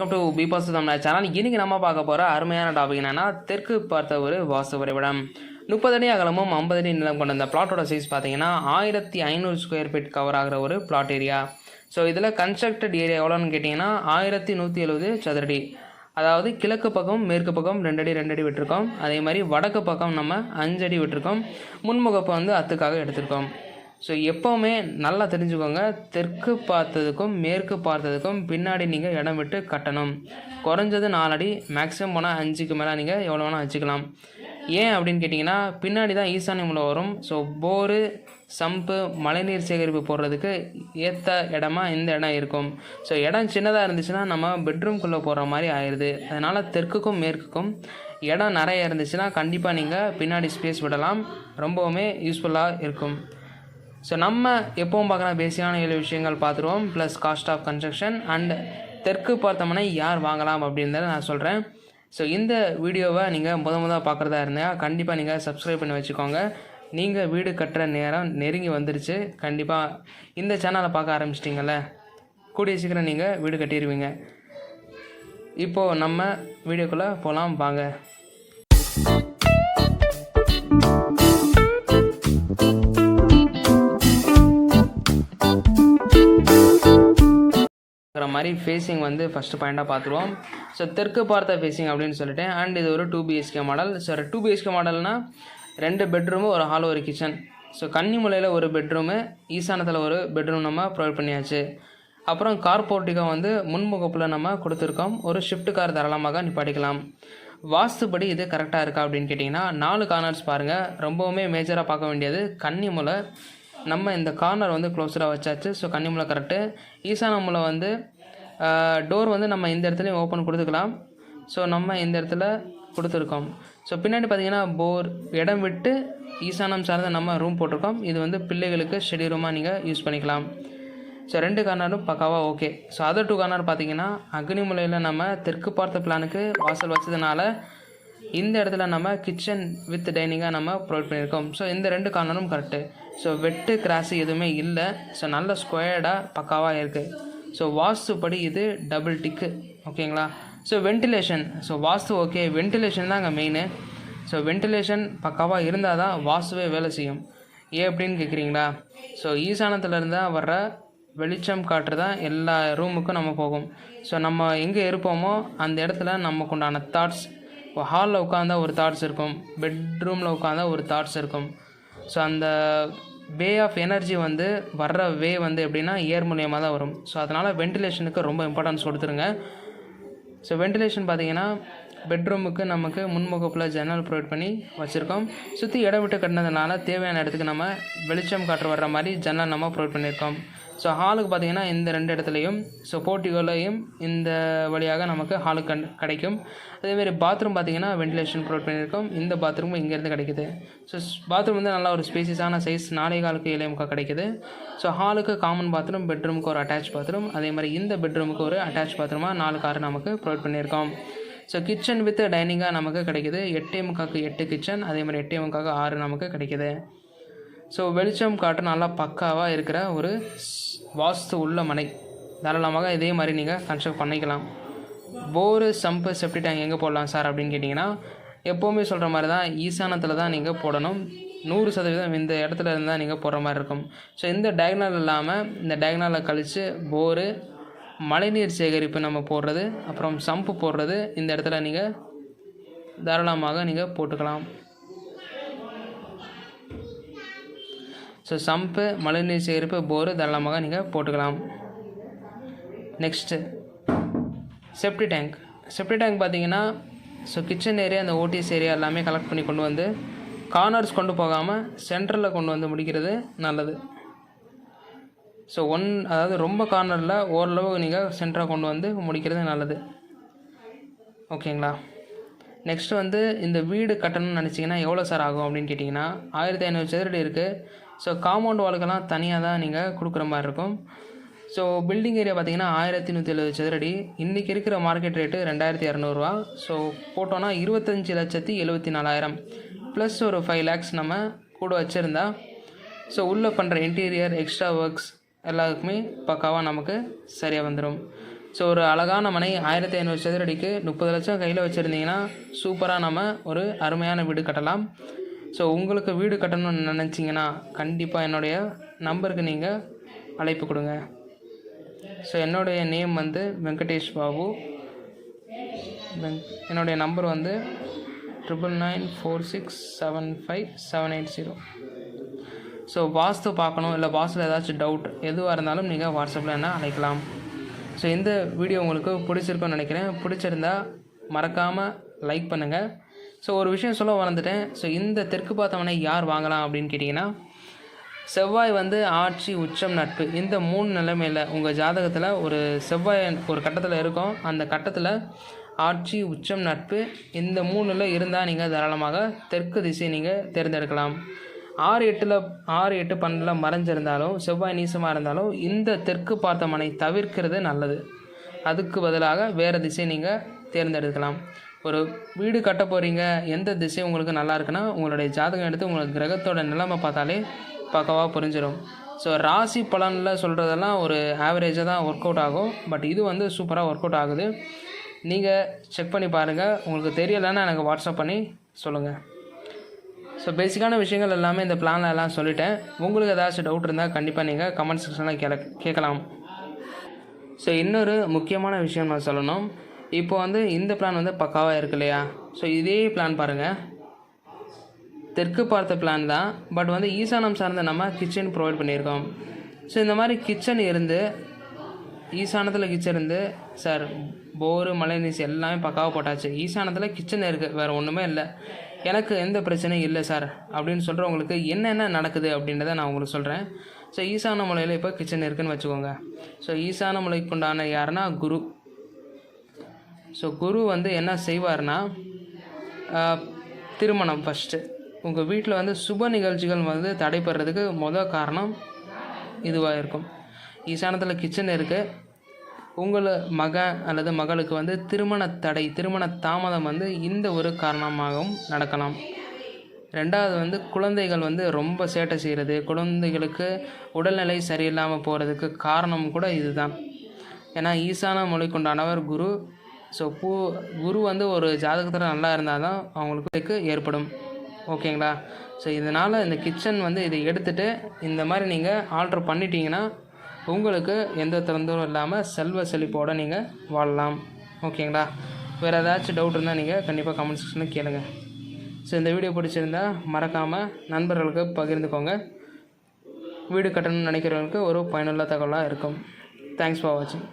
Welcome to Bipas Tamil channel இன்றைக்கி நம்ம பார்க்க போகிற அருமையான டாபிக் என்னன்னா தெற்கு பார்த்த ஒரு வாசு வரைபடம். முப்பது அடி அகலமும் ஐம்பது அடி நிலம் கொண்ட இந்த பிளாட்டோட சைஸ் பார்த்தீங்கன்னா ஆயிரத்தி ஐநூறு ஸ்கொயர் ஃபீட் கவர் ஆகிற ஒரு பிளாட் ஏரியா ஸோ இதில் கன்ஸ்ட்ரக்டட் ஏரியா எவ்வளோன்னு கேட்டிங்கன்னா ஆயிரத்தி நூற்றி எழுபது சதுரடி. அதாவது கிழக்கு பக்கம் மேற்கு பக்கம் ரெண்டடி ரெண்டடி விட்டுருக்கோம். அதே மாதிரி வடக்கு பக்கம் நம்ம அஞ்சடி விட்டுருக்கோம். முன்முகப்பை வந்து அத்துக்காக எடுத்திருக்கோம். ஸோ எப்போவுமே நல்லா தெரிஞ்சுக்கோங்க. தெற்கு பார்த்ததுக்கும் மேற்கு பார்த்ததுக்கும் பின்னாடி நீங்கள் இடம் விட்டு கட்டணும். குறைஞ்சது நாலடி மேக்ஸிமம் போனால் அஞ்சுக்கு மேலே நீங்கள் எவ்வளோ வேணால் வச்சுக்கலாம். ஏன் அப்படின்னு கேட்டிங்கன்னா பின்னாடி தான் ஈசானிய மூலம் வரும். ஸோ போரு சம்பு மழைநீர் சேகரிப்பு போடுறதுக்கு ஏற்ற இடமா இந்த இடம் இருக்கும். ஸோ இடம் சின்னதாக இருந்துச்சுன்னா நம்ம பெட்ரூம்குள்ளே போகிற மாதிரி ஆயிடுது அதனால் தெற்குக்கும் மேற்குக்கும் இடம் நிறைய இருந்துச்சுன்னா கண்டிப்பாக நீங்கள் பின்னாடி ஸ்பேஸ் விடலாம். ரொம்பவுமே யூஸ்ஃபுல்லாக இருக்கும். ஸோ நம்ம எப்பவும் பார்க்குற பேசிக்கான ஏழு விஷயங்கள் பார்த்துருவோம் plus cost of construction and தெற்கு பார்த்தோம்னா யார் வாங்கலாம் அப்படின்றத நான் சொல்கிறேன் ஸோ இந்த வீடியோவை நீங்கள் முத முத பார்க்குறதா இருந்தால் கண்டிப்பாக நீங்கள் சப்ஸ்கிரைப் பண்ணி வச்சுக்கோங்க. நீங்கள் வீடு கட்டுற நேரம் நெருங்கி வந்துருச்சு. கண்டிப்பாக இந்த சேனலை பார்க்க ஆரம்பிச்சிட்டிங்கல்ல கூடிய சீக்கிரம் நீங்கள் வீடு கட்டிடுவீங்க இப்போது நம்ம வீடியோக்குள்ளே போகலாம் வாங்க. பார்க்குற மாதிரி ஃபேஸிங் வந்து ஃபஸ்ட்டு பாயிண்டாக பார்த்துருவோம். ஸோ தெற்கு பார்த்த ஃபேஸிங் அப்படின்னு சொல்லிட்டேன். அண்ட் இது ஒரு two BHK model so two BHK மாடல்னால் ரெண்டு பெட்ரூமு ஒரு ஹால் ஒரு கிச்சன் ஸோ கன்னிமலையில் ஒரு பெட்ரூமு ஈசானத்தில் ஒரு பெட்ரூம் நம்ம ப்ரொவைட் பண்ணியாச்சு. அப்புறம் கார் போர்ட்டிகோ வந்து முன்முகப்பில் நம்ம கொடுத்துருக்கோம். ஒரு ஷிஃப்ட் கார் தாராளமாக நிப்பாட்டிக்கலாம். வாஸ்துபடி இது கரெக்டாக இருக்கா அப்படின்னு கேட்டிங்கன்னா நாலு கார்னர்ஸ் பாருங்கள் ரொம்பவுமே மேஜராக பார்க்க வேண்டியது கன்னிமுலை நம்ம இந்த கார்னர் வந்து க்ளோஸ்டாக வச்சாச்சு. ஸோ கன்னிமுலை கரெக்டு ஈசானமுலை வந்து டோர் வந்து நம்ம இந்த இடத்துலையும் ஓப்பன் கொடுத்துக்கலாம். ஸோ நம்ம இந்த இடத்துல கொடுத்துருக்கோம். ஸோ பின்னாடி பார்த்தீங்கன்னா போர் இடம் விட்டு ஈசானம் சார்ந்த நம்ம ரூம் போட்டிருக்கோம். இது வந்து பிள்ளைகளுக்கு ஸ்டடி ரூமாக நீங்கள் யூஸ் பண்ணிக்கலாம். ஸோ ரெண்டு கார்னரும் பக்காவாக okay so other two corner பார்த்திங்கன்னா அக்னிமுலையில் நம்ம தெற்கு பார்த்த பிளானுக்கு வாசல் வச்சதுனால இந்த இடத்துல நம்ம கிச்சன் வித் டைனிங்காக நம்ம ப்ரொவைட் பண்ணியிருக்கோம். ஸோ இந்த ரெண்டு கார்னரும் கரெக்டு ஸோ வெட்டு கிராஸு எதுவுமே இல்லை. ஸோ நல்ல ஸ்கொயர்டாக பக்காவாக இருக்குது ஸோ வாஸ்துப்படி இது டபுள் டிக்கு ஓகேங்களா so ventilation so vastu okay ventilation தான் அங்கே மெயினு ஸோ வென்டிலேஷன் பக்காவாக இருந்தால் தான் வாஸ்துவே வேலை செய்யும். ஏன் அப்படின்னு கேட்குறீங்களா ஸோ ஈசானத்தில் இருந்தால் வர்ற வெளிச்சம் காற்று தான் எல்லா ரூமுக்கும் நம்ம போகும். ஸோ நம்ம எங்கே இருப்போமோ அந்த இடத்துல நமக்கு உண்டான தாட்ஸ் இப்போ ஹாலில் உட்காந்தா ஒரு தாட்ஸ் இருக்கும். பெட்ரூமில் உட்காந்தா ஒரு தாட்ஸ் இருக்கும். ஸோ அந்த வே ஆஃப் எனர்ஜி வந்து வர்ற வே வந்து எப்படின்னா ஏர் மூலியமாக தான் வரும். ஸோ அதனால் வென்டிலேஷனுக்கு ரொம்ப இம்பார்ட்டன்ஸ் கொடுத்துருங்க. ஸோ வென்டிலேஷன் பார்த்தீங்கன்னா பெட்ரூமுக்கு நமக்கு முன்முகப்பில் ஜன்னல் ப்ரொவைட் பண்ணி வச்சுருக்கோம். சுற்றி இடம் விட்டு கட்டினதுனால தேவையான இடத்துக்கு நம்ம வெளிச்சம் காற்று வர்ற மாதிரி ஜன்னல் நம்ம ப்ரொவைட் பண்ணியிருக்கோம். ஸோ ஹாலுக்கு பார்த்தீங்கன்னா இந்த ரெண்டு இடத்துலையும் ஸோ போர்ட்டிகோலையும் இந்த வழியாக நமக்கு ஹாலுக்கு கண் கிடைக்கும். அதேமாரி பாத்ரூம் பார்த்தீங்கன்னா வென்டிலேஷன் ப்ரொவைட் பண்ணியிருக்கோம். இந்த பாத்ரூம் இங்கேருந்து கிடைக்குது. ஸோ பாத்ரூம் வந்து நல்லா ஒரு ஸ்பேசியஸான சைஸ் நாலே காலுக்கு ஏழே முக்கா கிடைக்குது. ஸோ ஹாலுக்கு காமன் பாத்ரூம் பெட்ரூமுக்கு ஒரு அட்டாச் பாத்ரூம் அதே மாதிரி இந்த பெட்ரூமுக்கு ஒரு அட்டாச் பாத்ரூமாக நாலு கார் நமக்கு ப்ரொவைட் பண்ணியிருக்கோம். ஸோ கிச்சன் வித் டைனிங்காக நமக்கு கிடைக்குது. எட்டே முக்காக்கு எட்டு கிச்சன் அதே மாதிரி எட்டே முக்காக்கு ஆறு நமக்கு கிடைக்குது. ஸோ வெளிச்சம் காற்று நல்லா பக்காவாக இருக்கிற ஒரு வாஸ்து உள்ள மனை. தாராளமாக இதே மாதிரி நீங்கள் கன்ஸ்ட்ரக்ட் பண்ணிக்கலாம். போரு சம்பு செப்டி டேங்க் எங்கே போடலாம் சார் அப்படின்னு கேட்டிங்கன்னா எப்போவுமே சொல்கிற மாதிரி தான் ஈசானத்தில் தான் நீங்கள் போடணும். நூறு சதவீதம் இந்த இடத்துல இருந்தால் நீங்கள் போடுற மாதிரி இருக்கும். ஸோ இந்த டயக்னல் இல்லாமல் இந்த டயக்னலை கழித்து போரு மழைநீர் சேகரிப்பு நம்ம போடுறது அப்புறம் சம்பு போடுறது இந்த இடத்துல நீங்கள் தாராளமாக நீங்கள் போட்டுக்கலாம். ஸோ சம்பு மழைநீர் சேகரிப்பு போரு தாராளமாக நீங்கள் போட்டுக்கலாம். Next septic tank septic tank பார்த்தீங்கன்னா ஸோ கிச்சன் ஏரியா அந்த ஓடிஎஸ் ஏரியா எல்லாமே கலெக்ட் பண்ணி கொண்டு வந்து கார்னர்ஸ் கொண்டு போகாமல் சென்டரில் கொண்டு வந்து முடிக்கிறது நல்லது. ஸோ ஒன் அதாவது ரொம்ப கார்னரில் ஓரளவு நீங்கள் சென்டராக கொண்டு வந்து முடிக்கிறது நல்லது. ஓகேங்களா நெக்ஸ்ட்டு வந்து இந்த வீடு கட்டணும்னு நினச்சிங்கன்னா எவ்வளோ சார் ஆகும் அப்படின்னு கேட்டிங்கன்னா ஆயிரத்தி ஐநூறு சதுரடி இருக்குது ஸோ காம்பவுண்ட் வாலுக்கெல்லாம் தனியாக தான் நீங்கள் கொடுக்குற மாதிரி இருக்கும் ஸோ பில்டிங் ஏரியா பார்த்தீங்கன்னா ஆயிரத்தி நூற்றி எழுபது சதுரடி. இன்றைக்கி இருக்கிற மார்க்கெட் ரேட்டு ரெண்டாயிரத்தி இரநூறுவா ஸோ போட்டோன்னா இருபத்தஞ்சி லட்சத்தி எழுபத்தி நாலாயிரம். ப்ளஸ் ஒரு ஃபைவ் லேக்ஸ் நம்ம கூட வச்சுருந்தா ஸோ உள்ளே பண்ணுற இன்டீரியர் எக்ஸ்ட்ரா ஒர்க்ஸ் எல்லாத்துக்குமே பக்காவாக நமக்கு சரியாக வந்துடும் ஸோ ஒரு அழகான மனை ஆயிரத்தி ஐநூறு சதுரடிக்கு முப்பது லட்சம் கையில் வச்சுருந்தீங்கன்னா சூப்பராக நம்ம ஒரு அருமையான வீடு கட்டலாம். ஸோ உங்களுக்கு வீடு கட்டணும்னு நினச்சிங்கன்னா கண்டிப்பாக என்னுடைய நம்பருக்கு நீங்கள் அழைப்பு கொடுங்க. ஸோ என்னுடைய நேம் வந்து வெங்கடேஷ் பாபு. வெங் என்னுடைய நம்பர் வந்து triple nine four six seven five seven eight zero so vastu பார்க்கணும் இல்லை வாஸ்தில் ஏதாச்சும் டவுட் எதுவாக இருந்தாலும் நீங்கள் வாட்ஸ்அப்பில் என்ன அழைக்கலாம். ஸோ இந்த வீடியோ உங்களுக்கு பிடிச்சிருக்குன்னு நினைக்கிறேன். பிடிச்சிருந்தா மறக்காமல் லைக் பண்ணுங்கள் ஸோ ஒரு விஷயம் சொல்ல மறந்துட்டேன். ஸோ இந்த தெற்கு பார்த்தவனை யார் வாங்கலாம் அப்படின்னு கேட்டிங்கன்னா செவ்வாய் வந்து ஆட்சி உச்சம் நட்பு. இந்த மூணு நிலைமையில் உங்கள் ஜாதகத்தில் ஒரு செவ்வாய் ஒரு கட்டத்தில் இருக்கும். அந்த கட்டத்தில் ஆட்சி உச்சம் நட்பு இந்த மூணில் இருந்தால் நீங்கள் தாராளமாக தெற்கு திசை நீங்கள் தேர்ந்தெடுக்கலாம். ஆறு எட்டில் ஆறு எட்டு பன்னெண்டில் மறைஞ்சிருந்தாலும் செவ்வாய் நீசமாக இருந்தாலும் இந்த தெற்கு பார்த்த மனை தவிர்க்கிறது நல்லது. அதுக்கு பதிலாக வேறு திசை நீங்கள் தேர்ந்தெடுக்கலாம். ஒரு வீடு கட்ட போகிறீங்க எந்த திசை உங்களுக்கு நல்லா இருக்குன்னா உங்களுடைய ஜாதகம் எடுத்து உங்களுக்கு கிரகத்தோட நிலைமை பார்த்தாலே பக்கவாக புரிஞ்சிடும் ஸோ ராசி பலனில் சொல்கிறதெல்லாம் ஒரு ஆவரேஜாக தான் ஒர்க் அவுட் ஆகும். பட் இது வந்து சூப்பராக ஒர்க் அவுட் ஆகுது. நீங்கள் செக் பண்ணி பாருங்கள் உங்களுக்கு தெரியலைன்னா எனக்கு வாட்ஸ்அப் பண்ணி சொல்லுங்கள் ஸோ பேசிக்கான விஷயங்கள் எல்லாமே இந்த பிளானில் எல்லாம் சொல்லிட்டேன். உங்களுக்கு ஏதாச்சும் டவுட் இருந்தால் கண்டிப்பாக நீங்கள் கமெண்ட் செக்ஷனில் கேட்கலாம். ஸோ இன்னொரு முக்கியமான விஷயம் நான் சொல்லணும். இப்போ வந்து இந்த பிளான் வந்து பக்காவாக இருக்கு இல்லையா ஸோ இதே பிளான் பாருங்கள் தெற்கு பார்த்த பிளான் தான். பட் வந்து ஈசானம் சார்ந்த நம்ம கிச்சன் ப்ரொவைட் பண்ணியிருக்கோம். ஸோ இந்த மாதிரி கிச்சன் இருந்து ஈசானத்தில் கிச்சன் இருந்து சார் போரு மழைநீஸ் எல்லாமே பக்காவாக போட்டாச்சு. ஈசானத்தில் கிச்சன் இருக்குது வேறு ஒன்றுமே இல்லை. எனக்கு எந்த பிரச்சனையும் இல்லை சார் அப்படின்னு சொல்கிறவங்களுக்கு என்னென்ன நடக்குது அப்படின்றத நான் உங்களுக்கு சொல்கிறேன் ஸோ ஈசான மலையில் இப்போ கிச்சன் இருக்குதுன்னு வச்சுக்கோங்க. ஸோ ஈசான மலைக்குண்டான யாருன்னா குரு. ஸோ குரு வந்து என்ன செய்வார்னா திருமணம் ஃபஸ்ட்டு உங்கள் வீட்டில் வந்து சுப நிகழ்ச்சிகள் வந்து தடைப்படுறதுக்கு மொதல் காரணம் இதுவாக இருக்கும். ஈசானத்தில் கிச்சன் இருக்குது உங்கள் மகன் அல்லது மகளுக்கு வந்து திருமண தடை திருமண தாமதம் வந்து இந்த ஒரு காரணமாகவும் நடக்கலாம். ரெண்டாவது வந்து குழந்தைகள் வந்து ரொம்ப சேட்டை செய்கிறது குழந்தைகளுக்கு உடல்நிலை சரியில்லாமல் போகிறதுக்கு காரணம் கூட இதுதான். ஏன்னா ஈசான மொழி கொண்டானவர் குரு ஸோ பூ குரு வந்து ஒரு ஜாதகத்தில் நல்லா இருந்தால் தான் அவங்களுக்கு ஏற்படும். ஓகேங்களா? ஸோ இதனால் இந்த கிச்சன் வந்து இதை எடுத்துகிட்டு இந்த மாதிரி நீங்கள் ஆல்ட்ரு பண்ணிட்டீங்கன்னா உங்களுக்கு எந்த திறந்தும் இல்லாமல் செல்வ செழிப்போடு நீங்கள் வாழலாம். ஓகேங்களா? வேறு ஏதாச்சும் டவுட் இருந்தால் நீங்கள் கண்டிப்பாக கமெண்ட் செக்ஷனில் கேளுங்க. ஸோ இந்த வீடியோ பிடிச்சிருந்தா மறக்காமல் நண்பர்களுக்கு பகிர்ந்துக்கோங்க. வீடு கட்டணும்னு நினைக்கிறவங்களுக்கு ஒரு பயனுள்ள தகவலாக இருக்கும். தேங்க்ஸ் ஃபார் வாட்சிங்